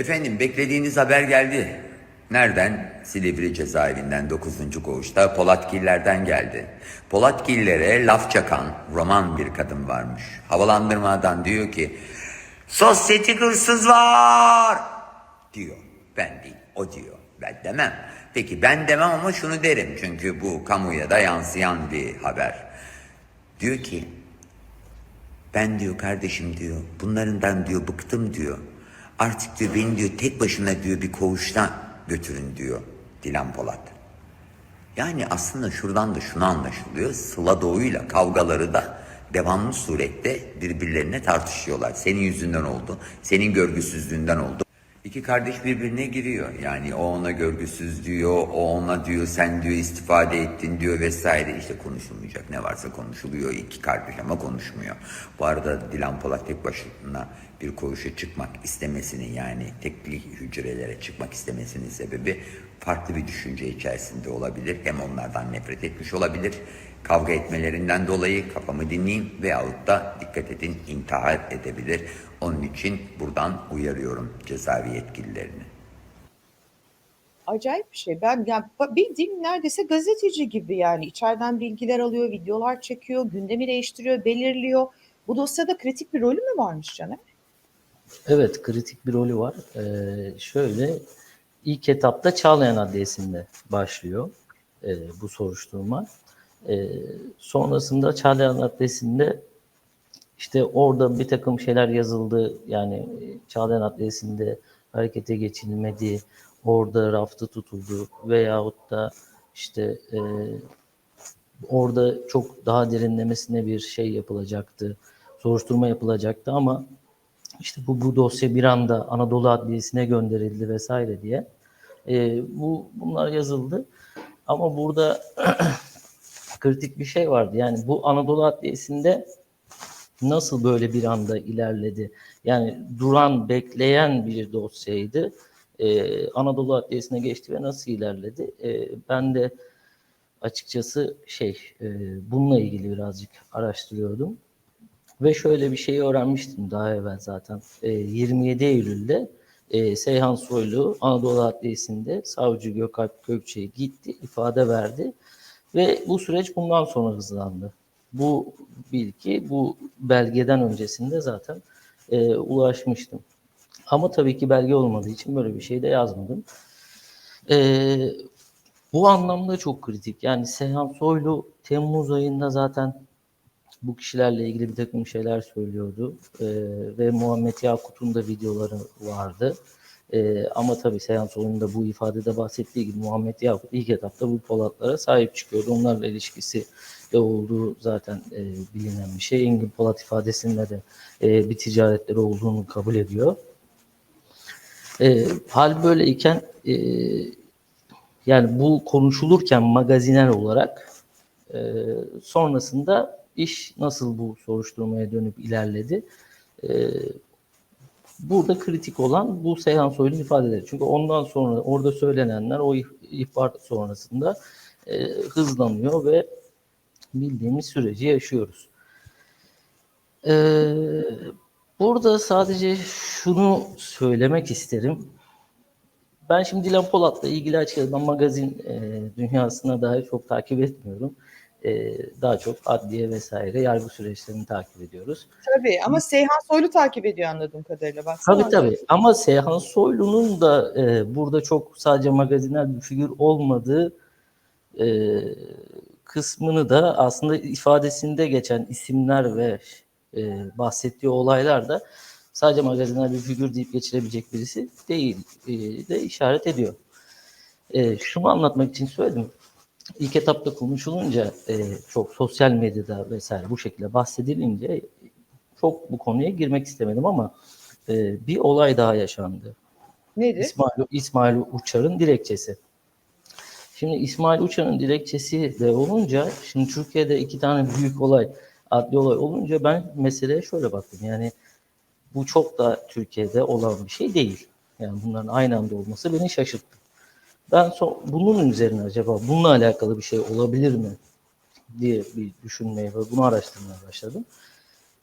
Efendim beklediğiniz haber geldi. Nereden? Silivri cezaevinden 9. koğuşta Polatgiller'den geldi. Polatgillere laf çakan roman bir kadın varmış. Havalandırmadan diyor ki Sosyetik hırsız var diyor. Ben değil o diyor. Ben demem. Peki ben demem ama şunu derim. Çünkü bu kamuya da yansıyan bir haber. Diyor ki ben diyor kardeşim diyor bunlarından diyor bıktım diyor. Artık diyor beni diyor tek başına diyor bir koğuşta götürün diyor Dilan Polat. Yani aslında şuradan da şunu anlaşılıyor. Sıla Doğu'yla kavgaları da devamlı surette birbirlerine tartışıyorlar. Senin yüzünden oldu, senin görgüsüzlüğünden oldu. İki kardeş birbirine giriyor. Yani o ona görgüsüz diyor, o ona diyor sen diyor istifade ettin diyor vesaire. İşte konuşulmayacak ne varsa konuşuluyor iki kardeş ama konuşmuyor. Bu arada Dilan Polat tek başına bir koğuşa çıkmak istemesinin yani tekli hücrelere çıkmak istemesinin sebebi farklı bir düşünce içerisinde olabilir. Hem onlardan nefret etmiş olabilir. Kavga etmelerinden dolayı kafamı dinleyin veyahut da dikkat edin intihar edebilir. Onun için buradan uyarıyorum cezaevi yetkililerini. Acayip bir şey. Ben yani bildiğim neredeyse gazeteci gibi yani içeriden bilgiler alıyor, videolar çekiyor, gündemi değiştiriyor, belirliyor. Bu dosyada kritik bir rolü mü varmış Caner? Evet, kritik bir rolü var. Ee, şöyle, ilk etapta Çağlayan Adliyesi'nde başlıyor e, bu soruşturma. E, sonrasında Çağlayan Adliyesi'nde işte orada bir takım şeyler yazıldı. Yani Çağlayan Adliyesi'nde harekete geçilmedi, orada raftı tutuldu veyahut da işte e, orada çok daha derinlemesine bir şey yapılacaktı, soruşturma yapılacaktı ama işte bu, bu dosya bir anda Anadolu Adliyesi'ne gönderildi vesaire diye. E, bu bunlar yazıldı. Ama burada kritik bir şey vardı. Yani bu Anadolu Adliyesi'nde nasıl böyle bir anda ilerledi? Yani duran, bekleyen bir dosyaydı. E, Anadolu Adliyesi'ne geçti ve nasıl ilerledi? E, ben de açıkçası şey e, bununla ilgili birazcık araştırıyordum. Ve şöyle bir şeyi öğrenmiştim daha evvel zaten. E, 27 Eylül'de e, Seyhan Soylu Anadolu Adliyesi'nde savcı Gökalp Gökçe'ye gitti, ifade verdi. Ve bu süreç bundan sonra hızlandı. Bu bilgi, bu belgeden öncesinde zaten e, ulaşmıştım. Ama tabii ki belge olmadığı için böyle bir şey de yazmadım. E, bu anlamda çok kritik. Yani Seyhan Soylu Temmuz ayında zaten bu kişilerle ilgili bir takım şeyler söylüyordu. Ee, ve Muhammed Yakut'un da videoları vardı. Ee, ama tabii Seyhan Soylu'nun da bu ifadede bahsettiği gibi Muhammed Yakut ilk etapta bu Polatlara sahip çıkıyordu. Onlarla ilişkisi de olduğu zaten e, bilinen bir şey. Engin Polat ifadesinde de e, bir ticaretleri olduğunu kabul ediyor. E, hal böyleyken e, yani bu konuşulurken magazinel olarak e, sonrasında iş nasıl bu soruşturmaya dönüp ilerledi? E, burada kritik olan bu Seyhan Soylu'nun ifadeleri. Çünkü ondan sonra orada söylenenler o ih- ihbar sonrasında e, hızlanıyor ve bildiğimiz süreci yaşıyoruz. E, burada sadece şunu söylemek isterim. Ben şimdi Dilan Polat'la ilgili açıkçası magazin e, dünyasına dair çok takip etmiyorum. E, daha çok adliye vesaire yargı süreçlerini takip ediyoruz. Tabii ama Seyhan Soylu takip ediyor anladığım kadarıyla. Baksana. Tabii tabii ama Seyhan Soylu'nun da e, burada çok sadece magazinel bir figür olmadığı e, kısmını da aslında ifadesinde geçen isimler ve e, bahsettiği olaylar da sadece magazinel bir figür deyip geçirebilecek birisi değil e, de işaret ediyor. E, şunu anlatmak için söyledim. İlk etapta konuşulunca e, çok sosyal medyada vesaire bu şekilde bahsedilince çok bu konuya girmek istemedim ama e, bir olay daha yaşandı. Nedir? İsmail, İsmail Uçar'ın dilekçesi. Şimdi İsmail Uçar'ın dilekçesi de olunca, şimdi Türkiye'de iki tane büyük olay, adli olay olunca ben meseleye şöyle baktım. Yani bu çok da Türkiye'de olan bir şey değil. Yani bunların aynı anda olması beni şaşırttı. Ben son, bunun üzerine acaba bununla alakalı bir şey olabilir mi diye bir düşünmeye ve bunu araştırmaya başladım.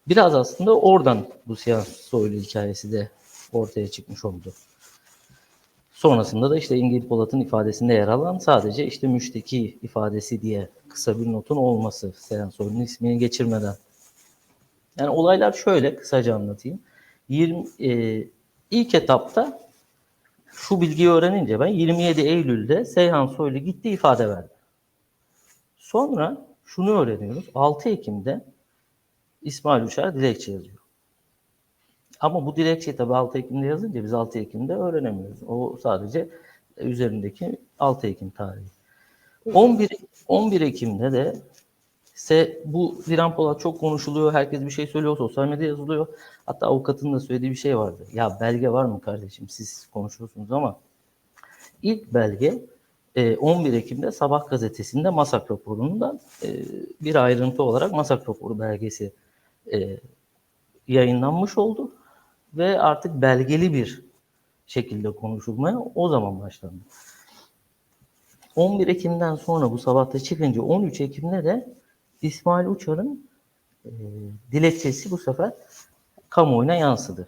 Biraz aslında oradan bu siyah soylu hikayesi de ortaya çıkmış oldu. Sonrasında da işte Engin Polat'ın ifadesinde yer alan sadece işte müşteki ifadesi diye kısa bir notun olması Seyhan Soylu'nun ismini geçirmeden. Yani olaylar şöyle kısaca anlatayım. 20 e, ilk etapta şu bilgiyi öğrenince ben 27 Eylül'de Seyhan Soylu gitti ifade verdi. Sonra şunu öğreniyoruz. 6 Ekim'de İsmail Uçar dilekçe yazıyor. Ama bu dilekçeyi tabii 6 Ekim'de yazınca biz 6 Ekim'de öğrenemiyoruz. O sadece üzerindeki 6 Ekim tarihi. 11 11 Ekim'de de se bu Dilan Polat çok konuşuluyor. Herkes bir şey söylüyor. Sosyal medyada yazılıyor. Hatta avukatın da söylediği bir şey vardı. Ya belge var mı kardeşim? Siz konuşuyorsunuz ama ilk belge e, 11 Ekim'de Sabah gazetesinde Masak raporunda e, bir ayrıntı olarak Masak raporu belgesi e, yayınlanmış oldu ve artık belgeli bir şekilde konuşulmaya o zaman başlandı. 11 Ekim'den sonra bu sabahta çıkınca 13 Ekim'de de İsmail Uçar'ın e, dilekçesi bu sefer kamuoyuna yansıdı.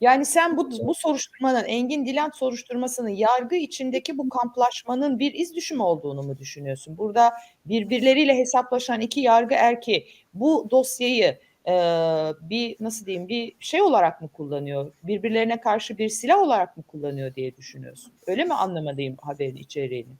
Yani sen bu, bu soruşturmanın, Engin Dilan soruşturmasının yargı içindeki bu kamplaşmanın bir iz düşümü olduğunu mu düşünüyorsun? Burada birbirleriyle hesaplaşan iki yargı erki bu dosyayı e, bir nasıl diyeyim bir şey olarak mı kullanıyor? Birbirlerine karşı bir silah olarak mı kullanıyor diye düşünüyorsun? Öyle mi anlamalıyım haberin içeriğini?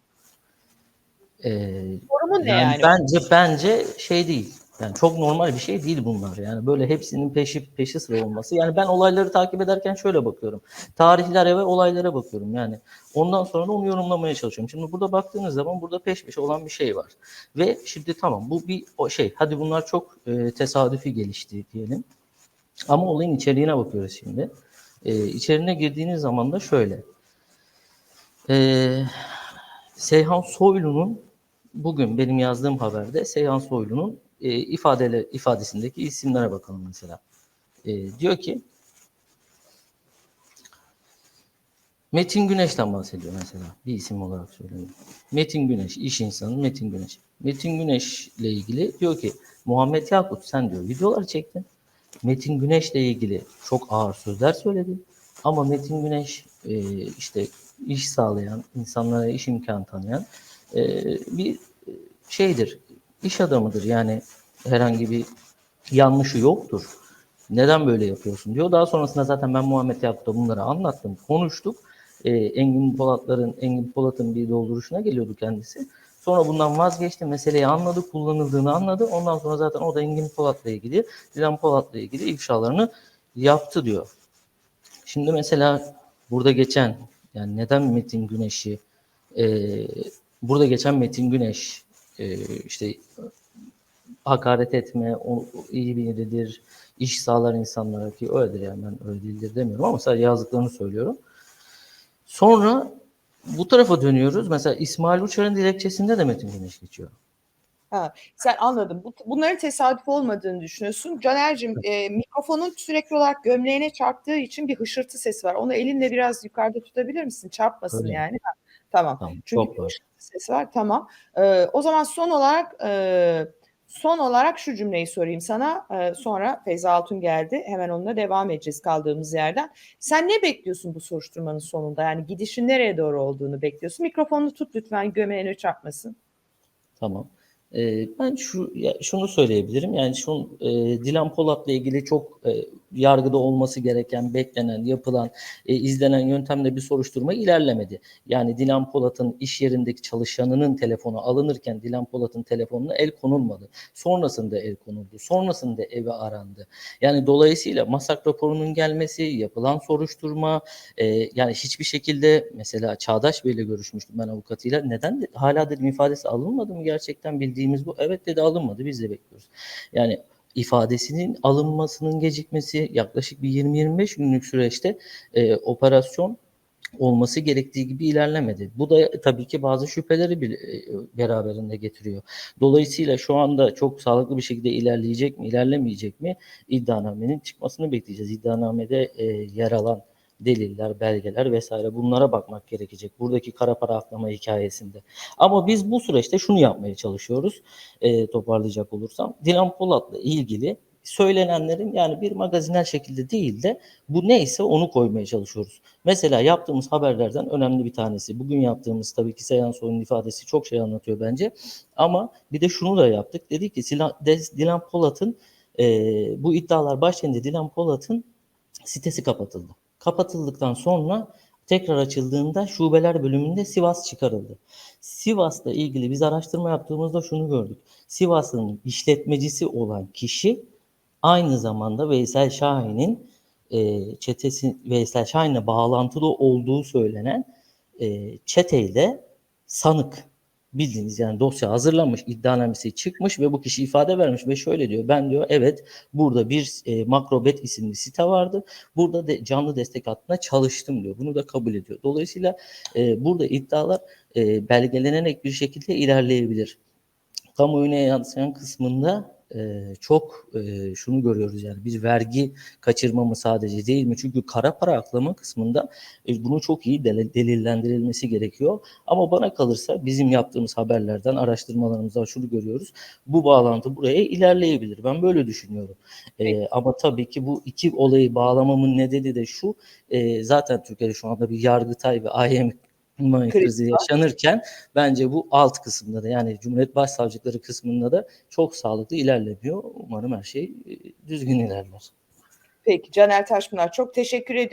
E, Yorumun ne yani yani? bence bence şey değil. Yani çok normal bir şey değil bunlar. Yani böyle hepsinin peşi peşi sıra olması. Yani ben olayları takip ederken şöyle bakıyorum. Tarihlere ve olaylara bakıyorum. Yani ondan sonra da onu yorumlamaya çalışıyorum. Şimdi burada baktığınız zaman burada peş peşe olan bir şey var. Ve şimdi tamam bu bir o şey. Hadi bunlar çok e, tesadüfi gelişti diyelim. Ama olayın içeriğine bakıyoruz şimdi. E, içeriğine girdiğiniz zaman da şöyle. E, Seyhan Soylu'nun bugün benim yazdığım haberde Seyhan Soylu'nun e, ifadele, ifadesindeki isimlere bakalım mesela. E, diyor ki Metin Güneş'ten bahsediyor mesela. Bir isim olarak söylüyorum. Metin Güneş, iş insanı Metin Güneş. Metin Güneş'le ilgili diyor ki Muhammed Yakut sen diyor videolar çektin. Metin Güneş'le ilgili çok ağır sözler söyledi. Ama Metin Güneş e, işte iş sağlayan, insanlara iş imkanı tanıyan e, bir şeydir, iş adamıdır. Yani herhangi bir yanlışı yoktur. Neden böyle yapıyorsun diyor. Daha sonrasında zaten ben Muhammed Yakut'a bunları anlattım, konuştuk. Ee, Engin Polatların, Engin Polat'ın bir dolduruşuna geliyordu kendisi. Sonra bundan vazgeçti, meseleyi anladı, kullanıldığını anladı. Ondan sonra zaten o da Engin Polat'la ilgili, Dilan Polat'la ilgili ifşalarını yaptı diyor. Şimdi mesela burada geçen, yani neden Metin Güneş'i, e, burada geçen Metin Güneş, e, işte hakaret etme, o iyi biridir, iş sağlar insanlara ki öyledir yani ben öyle değildir demiyorum ama sadece yazdıklarını söylüyorum. Sonra bu tarafa dönüyoruz. Mesela İsmail Uçar'ın dilekçesinde de Metin Güneş geçiyor. Ha, sen anladım. Bu, bunların tesadüf olmadığını düşünüyorsun. Caner'cim e, mikrofonun sürekli olarak gömleğine çarptığı için bir hışırtı sesi var. Onu elinle biraz yukarıda tutabilir misin? Çarpmasın Öyle. yani. Ha, tamam. Tamam, Çünkü sesi var. Tamam. E, o zaman son olarak e, son olarak şu cümleyi sorayım sana. E, sonra Feyza Altun geldi. Hemen onunla devam edeceğiz kaldığımız yerden. Sen ne bekliyorsun bu soruşturmanın sonunda? Yani gidişin nereye doğru olduğunu bekliyorsun. Mikrofonunu tut lütfen gömleğine çarpmasın. Tamam. Ee, ben şu ya şunu söyleyebilirim. Yani şu e, Dilan Polat'la ilgili çok e, yargıda olması gereken, beklenen, yapılan, e, izlenen yöntemle bir soruşturma ilerlemedi. Yani Dilan Polat'ın iş yerindeki çalışanının telefonu alınırken Dilan Polat'ın telefonuna el konulmadı. Sonrasında el konuldu. Sonrasında evi arandı. Yani dolayısıyla masak raporunun gelmesi, yapılan soruşturma, e, yani hiçbir şekilde mesela Çağdaş Bey'le görüşmüştüm ben avukatıyla. Neden de, hala dedim ifadesi alınmadı mı gerçekten bildiğimiz bu? Evet dedi alınmadı biz de bekliyoruz. Yani ifadesinin alınmasının gecikmesi yaklaşık bir 20-25 günlük süreçte e, operasyon olması gerektiği gibi ilerlemedi. Bu da tabii ki bazı şüpheleri bir, e, beraberinde getiriyor. Dolayısıyla şu anda çok sağlıklı bir şekilde ilerleyecek mi, ilerlemeyecek mi iddianamenin çıkmasını bekleyeceğiz. İddianamede e, yer alan deliller, belgeler vesaire bunlara bakmak gerekecek. Buradaki kara para aklama hikayesinde. Ama biz bu süreçte şunu yapmaya çalışıyoruz. E, toparlayacak olursam. Dilan Polat'la ilgili söylenenlerin yani bir magazinel şekilde değil de bu neyse onu koymaya çalışıyoruz. Mesela yaptığımız haberlerden önemli bir tanesi. Bugün yaptığımız tabii ki Seyhan Soy'un ifadesi çok şey anlatıyor bence. Ama bir de şunu da yaptık. Dedik ki Dilan Polat'ın e, bu iddialar başlayınca Dilan Polat'ın sitesi kapatıldı. Kapatıldıktan sonra tekrar açıldığında şubeler bölümünde Sivas çıkarıldı. Sivas'la ilgili biz araştırma yaptığımızda şunu gördük. Sivas'ın işletmecisi olan kişi aynı zamanda Veysel Şahin'in e, çetesi Veysel Şahin'le bağlantılı olduğu söylenen e, çeteyle sanık bildiğiniz yani dosya hazırlanmış, iddianamesi çıkmış ve bu kişi ifade vermiş ve şöyle diyor. Ben diyor evet burada bir e, Makrobet isimli site vardı. Burada de, canlı destek hattına çalıştım diyor. Bunu da kabul ediyor. Dolayısıyla e, burada iddialar e, belgelenerek bir şekilde ilerleyebilir. Kamuoyuna yansıyan kısmında e, çok e, şunu görüyoruz yani bir vergi kaçırma mı sadece değil mi? Çünkü kara para aklama kısmında e, bunu çok iyi dele- delillendirilmesi gerekiyor. Ama bana kalırsa bizim yaptığımız haberlerden, araştırmalarımızdan şunu görüyoruz. Bu bağlantı buraya ilerleyebilir. Ben böyle düşünüyorum. E, ama tabii ki bu iki olayı bağlamamın nedeni de şu. e, zaten Türkiye'de şu anda bir Yargıtay ve AYM krizi Kriz var. yaşanırken bence bu alt kısımda da yani Cumhuriyet Başsavcılıkları kısmında da çok sağlıklı ilerlemiyor. Umarım her şey e, düzgün ilerler. Peki Caner Taşpınar çok teşekkür ediyorum.